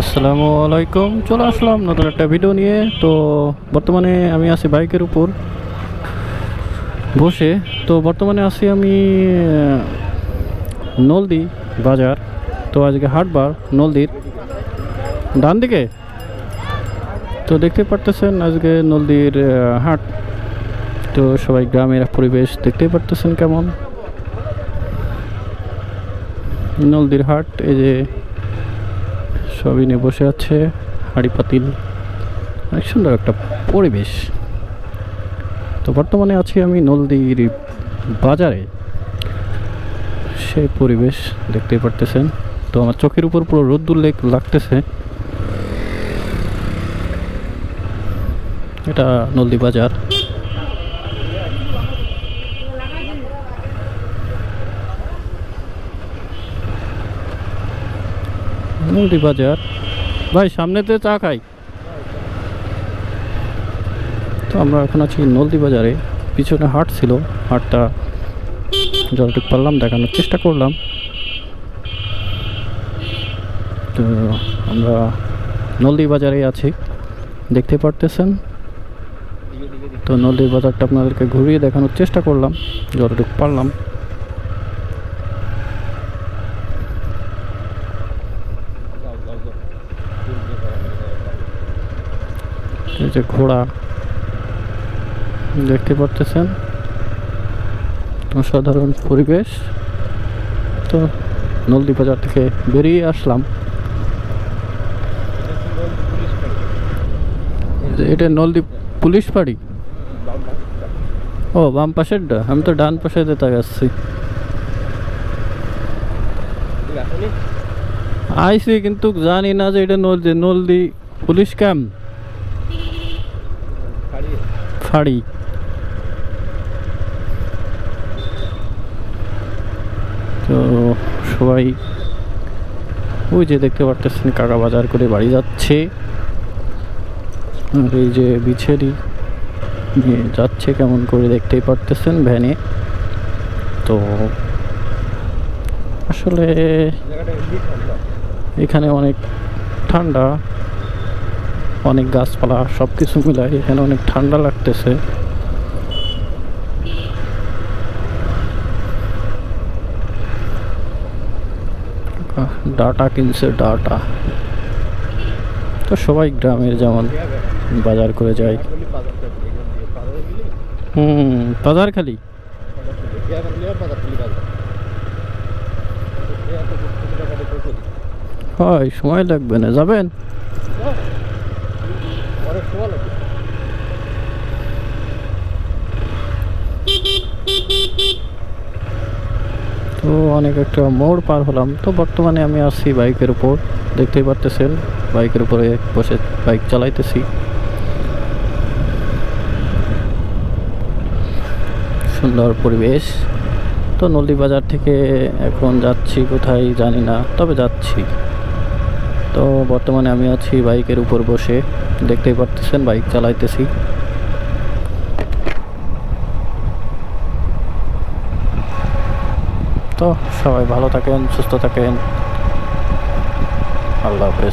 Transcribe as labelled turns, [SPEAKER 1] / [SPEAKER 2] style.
[SPEAKER 1] আসসালামু আলাইকুম। চলে আসলাম নতুন একটা ভিডিও নিয়ে। তো বর্তমানে আমি আছি বাইকের উপর। বসে। তো বর্তমানে আছি আমি নলদি বাজার। তো আজকে হাটবার নলদির। ডান দিকে? তো দেখতে পারতেছেন আজকে নলদির হাট। তো সবাই গ্রামের পরিবেশ দেখতেই পারতেছেন কেমন। নলদির হাট, এই যে সবই নিয়ে বসে আছে হাড়ি পাতিল। অনেক সুন্দর একটা পরিবেশ। তো বর্তমানে আছি আমি নলদির বাজারে। সেই পরিবেশ দেখতেই পারতেছেন। তো আমার চোখের উপর পুরো রোদ্দুর লেক লাগতেছে। এটা নলদি বাজার। নলদি বাজার ভাই, সামনেতে চা খাই। তো আমরা এখন আছি নলদি বাজারে পিছনে হাট ছিল। হাটটা যতটুকু পারলাম, দেখানোর চেষ্টা করলাম। তো আমরা নলদি বাজারে আছি। দেখতে পারতেছেন? তো নলদি বাজারটা আপনাদেরকে ঘুরিয়ে দেখানোর চেষ্টা করলাম। যতটুকু পারলাম। এই যে ঘোড়া, দেখতে পারতেছেন? অসাধারণ পরিবেশ। তো নলদি বাজার থেকে বেরিয়ে আসলাম। এটা নলদি পুলিশ বাড়ি? ও, বাম পাশেরটা আমি তো ডান পাশে যেতে আসছি আইসি কিন্তু জানি না যে এটা নলদি নলদি পুলিশ ক্যাম্প। ফাড়ি তো সবাই, ওই যে দেখতে পারতেছেন কাকা বাজার করে বাড়ি যাচ্ছে। এই যে বিছেরি যাচ্ছে কেমন করে দেখতেই পারতেছেন ভ্যানে। তো আসলে এখানে অনেক ঠান্ডা। অনেক গাছপালা সব কিছু মিলাই এখানে অনেক ঠান্ডা লাগতেছে। ডাটা কিনছে, ডাটা। তো সবাই গ্রামের যেমন বাজার করে যায়। হুম, বাজার খালি? হয়, সময় লাগবে না, যাবেন? তো অনেক একটা মোড় পার হলাম। তো বর্তমানে আমি আছি বাইকের উপর। দেখতেই পারতেছেন, বাইকের উপরে বসে বাইক চালাইতেছি। সুন্দর পরিবেশ। তো নলদি বাজার থেকে এখন যাচ্ছি কোথায় জানি না, তবে যাচ্ছি। তো বর্তমানে আমি আছি বাইকের উপর বসে। দেখতেই পারতেছেন, বাইক চালাইতেছি। তো সবাই ভালো থাকেন, সুস্থ থাকেন। আল্লাহ হাফেজ।